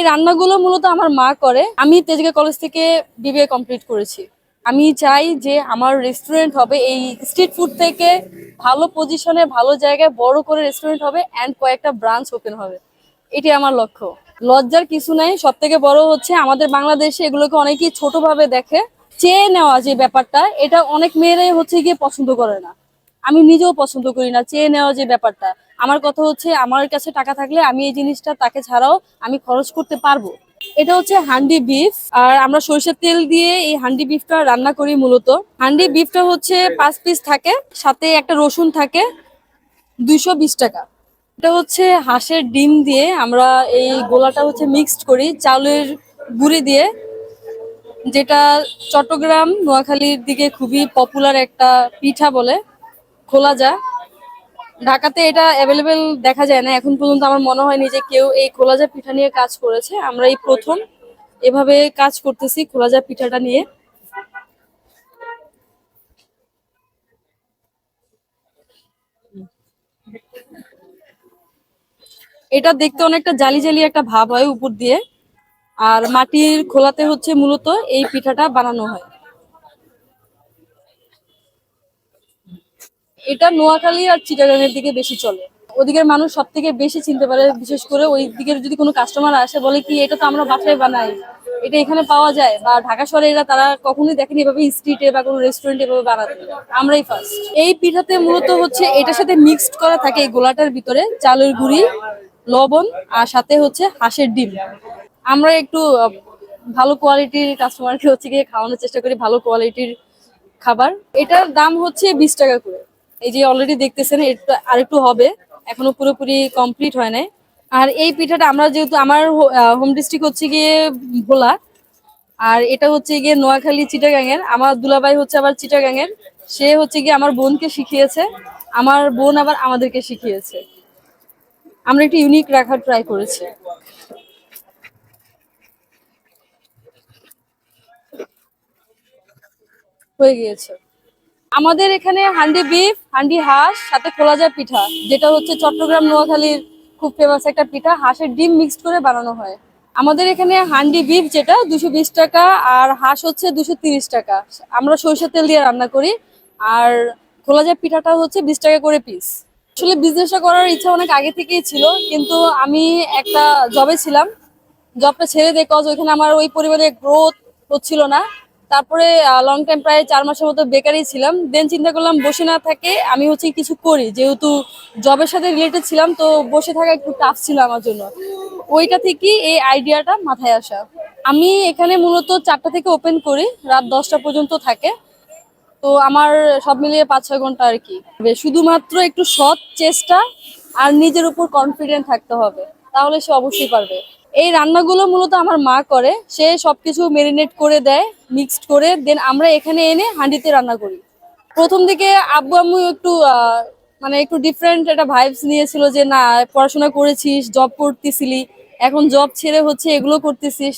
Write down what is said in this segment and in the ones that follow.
এই রান্নাগুলো মূলত আমার মা করে। আমি তেজগা কলেজ থেকে বিবিএ কমপ্লিট করেছি। আমি চাই যে আমার রেস্টুরেন্ট হবে এই স্ট্রিট ফুড থেকে ভালো পজিশনে ভালো জায়গায় বড় করে রেস্টুরেন্ট হবে অ্যান্ড কয়েকটা ব্রাঞ্চ ওপেন হবে। এটি আমার লক্ষ্য। লজ্জার কিছু নাই সব থেকে বড় হচ্ছে আমাদের বাংলাদেশে এগুলোকে অনেকেই ছোটভাবে দেখে, চেয়ে নেওয়া যে ব্যাপারটা, এটা অনেক মেয়েরাই হচ্ছে গিয়ে পছন্দ করে না। আমি নিজেও পছন্দ করি না, চেয়ে নেওয়া যে ব্যাপারটা। আমার কথা হচ্ছে, আমার কাছে টাকা থাকলে আমি এই জিনিসটা তাকে ছাড়াও আমি খরচ করতে পারব। এটা হচ্ছে হান্ডি বিফ, আর আমরা সরিষার তেল দিয়ে এই হান্ডি বিফটা রান্না করি মূলত। হান্ডি বিফটা হচ্ছে পাঁচ পিস থাকে, সাথে একটা রসুন থাকে, দুইশো বিশ টাকা। এটা হচ্ছে হাঁসের ডিম দিয়ে আমরা এই গোলাটা হচ্ছে মিক্সড করি, চাউলের গুঁড়ি দিয়ে, যেটা চট্টগ্রাম, নোয়াখালীর দিকে খুবই পপুলার একটা পিঠা বলে, খোলা যা ঢাকাতে এটা অ্যাভেলেবেল দেখা যায় না। এখন পর্যন্ত আমার মনে হয়নি যে কেউ এই খোলাজা পিঠা নিয়ে কাজ করেছে। আমরা এই প্রথম এভাবে কাজ করতেছি খোলাজা পিঠাটা নিয়ে। এটা দেখতে অনেকটা জালি জালি একটা ভাব হয় উপর দিয়ে। আর মাটির খোলাতে হচ্ছে মূলত এই পিঠাটা বানানো হয়। এটা নোয়াখালী আর চিটাগাংয়ের দিকে বেশি চলে। ওদিকের মানুষ সব থেকে বেশি চিনতে পারে, বিশেষ করে ওই দিকের যদি কোনো কাস্টমার আসে, বলে কি এটা তো আমরা বাসায় বানাই, এটা এখানে পাওয়া যায়? বা ঢাকা শহরে এরা তারা কখনোই দেখেনি এভাবে স্ট্রিটে বা কোনো রেস্টুরেন্টে এভাবে বানাতে। আমরাই ফার্স্ট এই পিঠাতে মূলত হচ্ছে এটার সাথে মিক্সড করা থাকে এই গোলাটার ভিতরে, চালের গুঁড়ি, লবণ, আর সাথে হচ্ছে হাঁসের ডিম। আমরা একটু ভালো কোয়ালিটির কাস্টমারকে হচ্ছে গিয়ে খাওয়ানোর চেষ্টা করি, ভালো কোয়ালিটির খাবার। এটার দাম হচ্ছে বিশ টাকা করে। এই যে অলরেডি দেখতেছেন এটা আরেকটু হবে। এখনও পুরোপুরি কমপ্লিট হয় নাই। আর এই পিঠাটা আমরা যেহেতু, আমার হোম ডিস্ট্রিক্ট হচ্ছে গিয়ে ভোলা। আর এটা হচ্ছে গিয়ে নোয়াখালী চিটাগাংয়ের আমার দুলাভাই হচ্ছে আবার চিটাগাংয়ের সে হচ্ছে গিয়ে আমার বোনকে শিখিয়েছে। আমার বোন আবার আমাদেরকে শিখিয়েছে। আমরা একটু ইউনিক রাখার ট্রাই করেছি। হয়ে গিয়েছে। আমাদের এখানে হান্ডি বিফ, হান্ডি হাঁস, সাথে খোলাজা পিঠা, যেটা হচ্ছে চট্টগ্রাম নোয়াখালীর খুব ফেমাস একটা পিঠা, হাঁসের ডিম মিক্সড করে বানানো হয়। আমাদের এখানে হান্ডি বিফ যেটা দুশো টাকা আর হাঁস হচ্ছে দুশো টাকা। আমরা সরিষার তেল দিয়ে রান্না করি আর খোলাজা পিঠাটা হচ্ছে বিশ টাকা করে পিস আসলে বিজনেসটা করার ইচ্ছা অনেক আগে থেকেই ছিল, কিন্তু আমি একটা জবে ছিলাম। জবটা ছেড়ে দিয়ে কজ ওইখানে আমার ওই পরিবারে গ্রোথ হচ্ছিল না। তারপরে লং টাইম প্রায় চার মাসের মতো বেকারই ছিলাম। দেন চিন্তা করলাম, বসে না থাকে, আমি হচ্ছে কিছু করি। যেহেতু জবের সাথে রিলেটেড ছিলাম, তো বসে থাকা একটু টাফ ছিল আমার জন্য। ওইটা থেকেই এই আইডিয়াটা মাথায় আসা। আমি এখানে মূলত চারটা থেকে ওপেন করি, রাত দশটা পর্যন্ত থাকে। তো আমার সব মিলিয়ে পাঁচ ছয় ঘণ্টা আর কি। শুধুমাত্র একটু সৎ চেষ্টা আর নিজের উপর কনফিডেন্ট থাকতে হবে। তাহলে সে অবশ্যই পারবে। এই রান্নাগুলো মূলত আমার মা করে। সে সবকিছু মেরিনেট করে দেয় মিক্সড করে দেন আমরা এখানে এনে হাঁডিতে রান্না করি। প্রথম দিকে আব্বু আম্মু একটু মানে একটু ডিফারেন্ট একটা ভাইবস নিয়েছিল যে, না, পড়াশোনা করেছিস জব করতেছিলি, এখন জব ছেড়ে হচ্ছে এগুলো করতেছিস।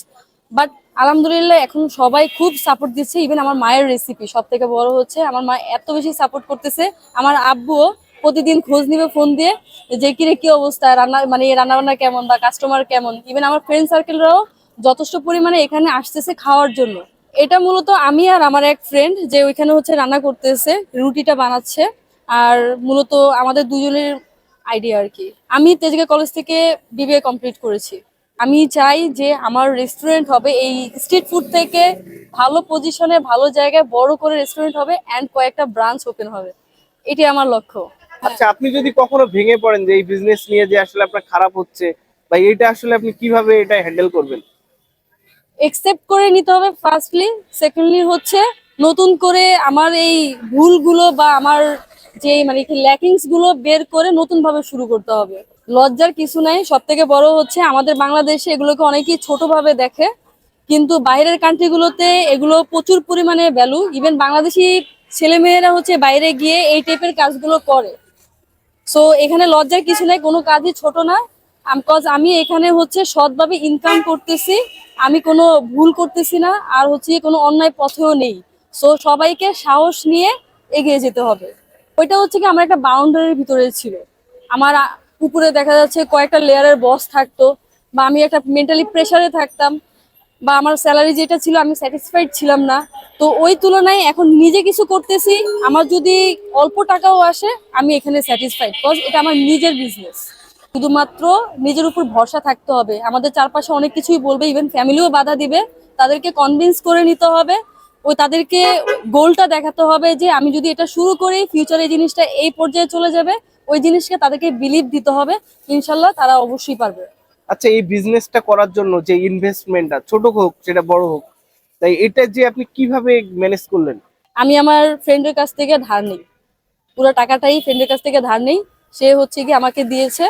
বাট আলহামদুলিল্লাহ এখন সবাই খুব সাপোর্ট দিচ্ছে ইভেন আমার মায়ের রেসিপি সব থেকে বড় হচ্ছে। আমার মা এত বেশি সাপোর্ট করতেছে, আমার আব্বুও প্রতিদিন খোঁজ নিবে, ফোন দিয়ে যে কিরে কি অবস্থা, রান্না মানে রান্না বান্না কেমন বা কাস্টমার কেমন। ইভেন আমার ফ্রেন্ড সার্কেলরাও যথেষ্ট পরিমাণে এখানে আসতেছে খাওয়ার জন্য। এটা মূলত আমি আর আমার এক ফ্রেন্ড যে ওইখানে হচ্ছে রান্না করতেছে, রুটিটা বানাচ্ছে। আর মূলত আমাদের দুজনের আইডিয়া আর কি। আমি তেজগা কলেজ থেকে বিবিএ কমপ্লিট করেছি। আমি চাই যে আমার রেস্টুরেন্ট হবে এই স্ট্রিট ফুড থেকে ভালো পজিশনে ভালো জায়গায় বড় করে রেস্টুরেন্ট হবে অ্যান্ড কয়েকটা ব্রাঞ্চ ওপেন হবে। এটি আমার লক্ষ্য। আচ্ছা আপনি যদি কখনো ভেঙে পড়েন যে এই বিজনেস নিয়ে যে আসলে আপনার খারাপ হচ্ছে বা এটা আসলে আপনি কীভাবে এটা হ্যান্ডেল করবেন? একসেপ্ট করে নিতে হবে ফার্স্টলি সেকেন্ডলি হচ্ছে নতুন করে আমার এই ভুলগুলো বা আমার যে মানে ল্যাকিংসগুলো বের করে নতুন ভাবে শুরু করতে হবে। লজ্জার কিছু নাই সব থেকে বড় হচ্ছে আমাদের বাংলাদেশে এগুলোকে অনেকেই ছোট ভাবে দেখে, কিন্তু বাইরের কান্ট্রিগুলোতে এগুলো প্রচুর পরিমাণে ভ্যালু ইভেন বাংলাদেশি ছেলেমেয়েরা হচ্ছে বাইরে গিয়ে এই টাইপের কাজগুলো করে। সো এখানে লজ্জার কিছু নাই, কোনো কাজই ছোট না। কজ আমি এখানে হচ্ছে সৎভাবে ইনকাম করতেছি, আমি কোনো ভুল করতেছি না, আর হচ্ছে কোনো অন্যায় পথেও নেই। সো সবাইকে সাহস নিয়ে এগিয়ে যেতে হবে। ওইটা হচ্ছে কি আমার একটা বাউন্ডারির ভিতরে ছিল। আমার উপরে দেখা যাচ্ছে কয়েকটা লেয়ারের বস থাকতো, বা আমি একটা মেন্টালি প্রেসারে থাকতাম। বা আমার স্যালারি যেটা ছিল, আমি স্যাটিসফাইড ছিলাম না। তো ওই তুলনায় এখন নিজে কিছু করতেছি, আমার যদি অল্প টাকাও আসে, আমি এখানে স্যাটিসফাইড বিকজ এটা আমার নিজের বিজনেস শুধুমাত্র নিজের উপর ভরসা থাকতে হবে। আমাদের চারপাশে অনেক কিছুই বলবে ইভেন ফ্যামিলিও বাধা দিবে। তাদেরকে কনভিন্স করে নিতে হবে। ওই তাদেরকে গোলটা দেখাতে হবে যে, আমি যদি এটা শুরু করি ফিউচারে এই জিনিসটা এই পর্যায়ে চলে যাবে, ওই জিনিসকে তাদেরকে বিলিভ দিতে হবে। ইনশাল্লাহ তারা অবশ্যই পারবে। আচ্ছা এই বিজনেসটা করার জন্য যে ইনভেস্টমেন্টটা ছোট হোক, সেটা বড় হোক, তাই এটা যে আপনি কীভাবে ম্যানেজ করলেন? আমি আমার ফ্রেন্ডের কাছ থেকে ধার নেই। পুরো টাকাটাই ফ্রেন্ডের কাছ থেকে ধার নেই। সে হচ্ছে কি আমাকে দিয়েছে,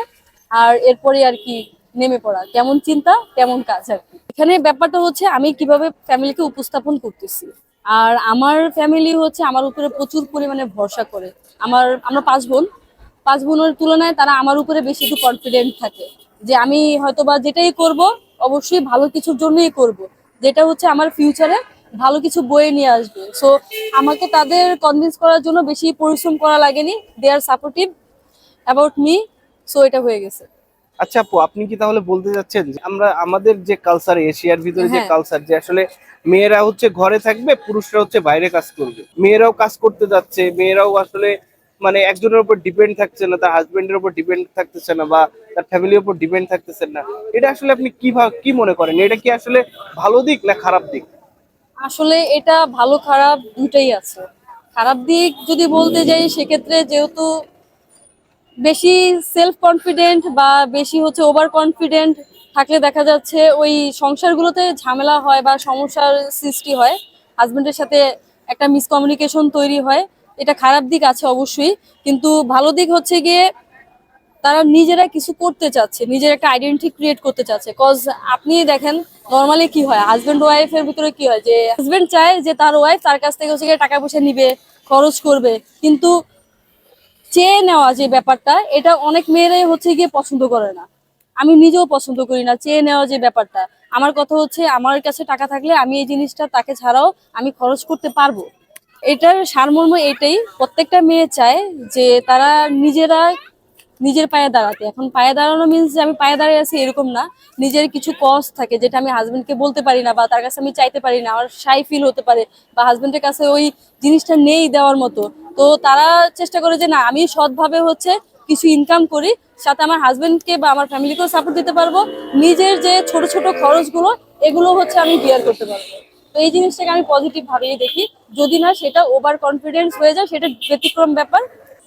আর এরপরে আর কি নেমে পড়া। কেমন চিন্তা, কেমন কাজ আর কি। এখানে ব্যাপারটা হচ্ছে, আমি কীভাবে ফ্যামিলিকে উপস্থাপন করতেছি। আর আমার ফ্যামিলি হচ্ছে আমার উপরে প্রচুর পরিমাণে ভরসা করে। আমার, আমরা পাঁচ বোন। পাঁচ বোনের তুলনায় তারা আমার উপরে বেশি একটু কনফিডেন্ট থাকে। যে আমি হয়তো বা যেটাই করব অবশ্যই ভালো কিছুর জন্যই করব। যেটা হচ্ছে আমার ফিউচারে ভালো কিছু বয়ে নিয়ে আসবে। সো আমাকে তাদের কনভিন্স করার জন্য বেশি পরিশ্রম করা লাগেনি। They are supportive about me so এটা হয়ে গেছে। আচ্ছা আপু আপনি কি তাহলে বলতে চাচ্ছেন যে আমরা আমাদের যে কালচার এশিয়ার ভিতরে যে হ্যাঁ। কালচার যে আসলে মেয়েরা হচ্ছে ঘরে থাকবে পুরুষরা হচ্ছে বাইরে কাজ করবে। মেয়েরাও কাজ করতে যাচ্ছে মেয়েরাও আসলে মানে একজনের উপর ডিপেন্ড থাকছে না, তার হাজবেন্ডের উপর ডিপেন্ড থাকতেছে না বা তার ফ্যামিলির উপর ডিপেন্ড থাকতেছে না। এটা আসলে আপনি কি কি মনে করেন? এটা কি আসলে ভালো দিক না খারাপ দিক? আসলে এটা ভালো, খারাপ দুটাই আছে। খারাপ দিক যদি বলতে যাই, সেক্ষেত্রে যেহেতু বেশি সেলফ কনফিডেন্ট বা বেশি হচ্ছে ওভার কনফিডেন্ট থাকলে দেখা যাচ্ছে ওই সংসারগুলোতে ঝামেলা হয় বা সমস্যার সৃষ্টি হয়। হাজবেন্ডের সাথে একটা মিসকমিউনিকেশন তৈরি হয়। এটা খারাপ দিক আছে অবশ্যই, কিন্তু ভালো দিক হচ্ছে গিয়ে তারা নিজেরা কিছু করতে চাচ্ছে, নিজের একটা আইডেন্টি ক্রিয়েট করতে চাচ্ছে। কজ আপনি দেখেন নর্মালি কি হয়? হাজবেন্ড ওয়াইফের ভিতরে কি হয়? যে হাজবেন্ড চায় যে তার ওয়াইফ তার কাছ থেকে হচ্ছে টাকা পয়সা নিবে, খরচ করবে। কিন্তু চেয়ে নেওয়া যে ব্যাপারটা, এটা অনেক মেয়েরাই হচ্ছে গিয়ে পছন্দ করে না। আমি নিজেও পছন্দ করি না, চেয়ে নেওয়া যে ব্যাপারটা। আমার কথা হচ্ছে, আমার কাছে টাকা থাকলে আমি এই জিনিসটা তাকে ছাড়াও আমি খরচ করতে পারব। এটার সারমর্ম এটাই, প্রত্যেকটা মেয়ে চায় যে তারা নিজেরা নিজের পায়ে দাঁড়াতে। এখন পায়ে দাঁড়ানো মিন্স যে আমি পায়ে দাঁড়িয়ে আছি এরকম না। নিজের কিছু কষ্ট থাকে যেটা আমি হাজবেন্ডকে বলতে পারি না বা তার কাছে আমি চাইতে পারি না, আমার সাই ফিল হতে পারে বা হাজবেন্ডের কাছে ওই জিনিসটা নেই দেওয়ার মতো। তো তারা চেষ্টা করে যে না, আমি সৎভাবে হচ্ছে কিছু ইনকাম করি, সাথে আমার হাজবেন্ডকে বা আমার ফ্যামিলিকেও সাপোর্ট দিতে পারব। নিজের যে ছোট ছোট খরচগুলো, এগুলো হচ্ছে আমি বিয়ার করতে পারব। তো এই জিনিসটাকে আমি পজিটিভ ভাবেই দেখি। যদি না সেটা ওভার কনফিডেন্স হয়ে যায়, সেটা ব্যতিক্রম ব্যাপার।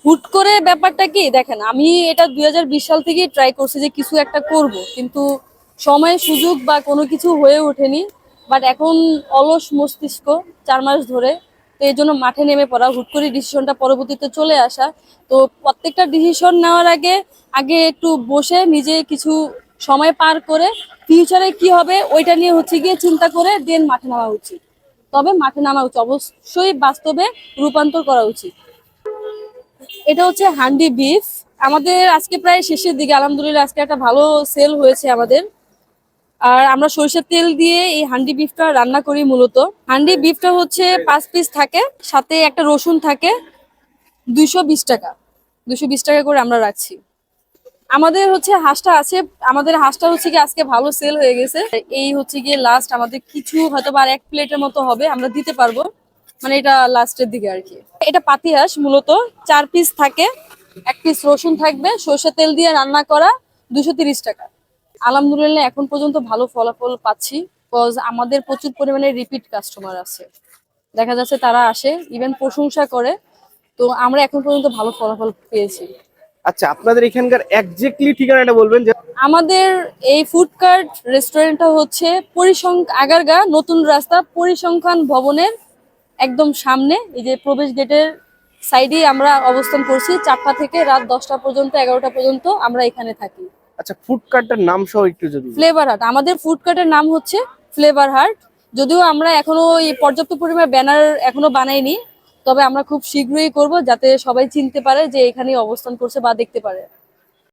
হুট করে ব্যাপারটা কি, দেখেন, আমি এটা দু হাজার বিশ সাল থেকেই ট্রাই করছি যে কিছু একটা করব, কিন্তু সময় সুযোগ বা কোনো কিছু হয়ে ওঠেনি। বাট এখন অলস মস্তিষ্ক, চার মাস ধরে, তো এই জন্য মাঠে নেমে পড়া, হুট করে ডিসিশনটা পরবর্তীতে চলে আসা। তো প্রত্যেকটা ডিসিশন নেওয়ার আগে আগে একটু বসে নিজে কিছু সময় পার করে ফিউচারে কি হবে ওইটা নিয়ে হচ্ছে গিয়ে চিন্তা করে দেন মাঠে নামা উচিত। তবে মাঠে নামা উচিত, অবশ্যই বাস্তবে রূপান্তর করা উচিত। এটা হচ্ছে হান্ডি বিফ আমাদের আজকে প্রায় শেষের দিকে, আলহামদুলিল্লাহ আজকে একটা ভালো সেল হয়েছে আমাদের। আর আমরা সরিষার তেল দিয়ে এই হান্ডি বিফটা রান্না করি মূলত। হান্ডি বিফটা হচ্ছে পাঁচ পিস থাকে, সাথে একটা রসুন থাকে, দুইশো বিশ টাকা। দুশো টাকা করে আমরা রাখছি। আমাদের হচ্ছে হাঁসটা আছে, আমাদের হাঁসটা হচ্ছে কি আজকে ভালো সেল হয়ে গেছে। এই হচ্ছে গিয়ে লাস্ট আমাদের কিছু হয়তো আর এক প্লেটের মতো হবে, আমরা দিতে পারব। মানে এটা লাস্টের দিকে আর কি। এটা পাতি হাঁস মূলত, চার পিস থাকে, এক পিস রসুন থাকবে সর্ষে তেল দিয়ে রান্না করা দুশো তিরিশ টাকা। আলহামদুলিল্লাহ এখন পর্যন্ত ভালো ফলাফল পাচ্ছি কজ আমাদের প্রচুর পরিমাণে রিপিট কাস্টমার আছে। দেখা যাচ্ছে তারা আসে ইভেন প্রশংসা করে। তো আমরা এখন পর্যন্ত ভালো ফলাফল পেয়েছি। আচ্ছা আপনাদের এখানকার একজ্যাক্টলি ঠিকানাটা বলবেন যে আমাদের এই ফুড কার্ট রেস্টুরেন্টটা হচ্ছে পরিসংখ্যান আগারগা নতুন রাস্তা পরিসংখ্যান ভবনের একদম সামনে। এই যে প্রবেশ গেটের সাইডে আমরা অবস্থান করছি। চারটা থেকে রাত দশটা পর্যন্ত এগারোটা পর্যন্ত আমরা এখানে থাকি। আচ্ছা ফুড কার্টটার নাম সহ একটু যদি ফ্লেভার হাট। আমাদের ফুড কার্টের নাম হচ্ছে ফ্লেভার হাট। যদিও আমরা এখনও এই পর্যাপ্ত পরিমাণে ব্যানার এখনও বানাইনি তবে আমরা খুব শীঘ্রই করব যাতে সবাই চিনতে পারে যে এখানে অবস্থান করছে বা দেখতে পারে।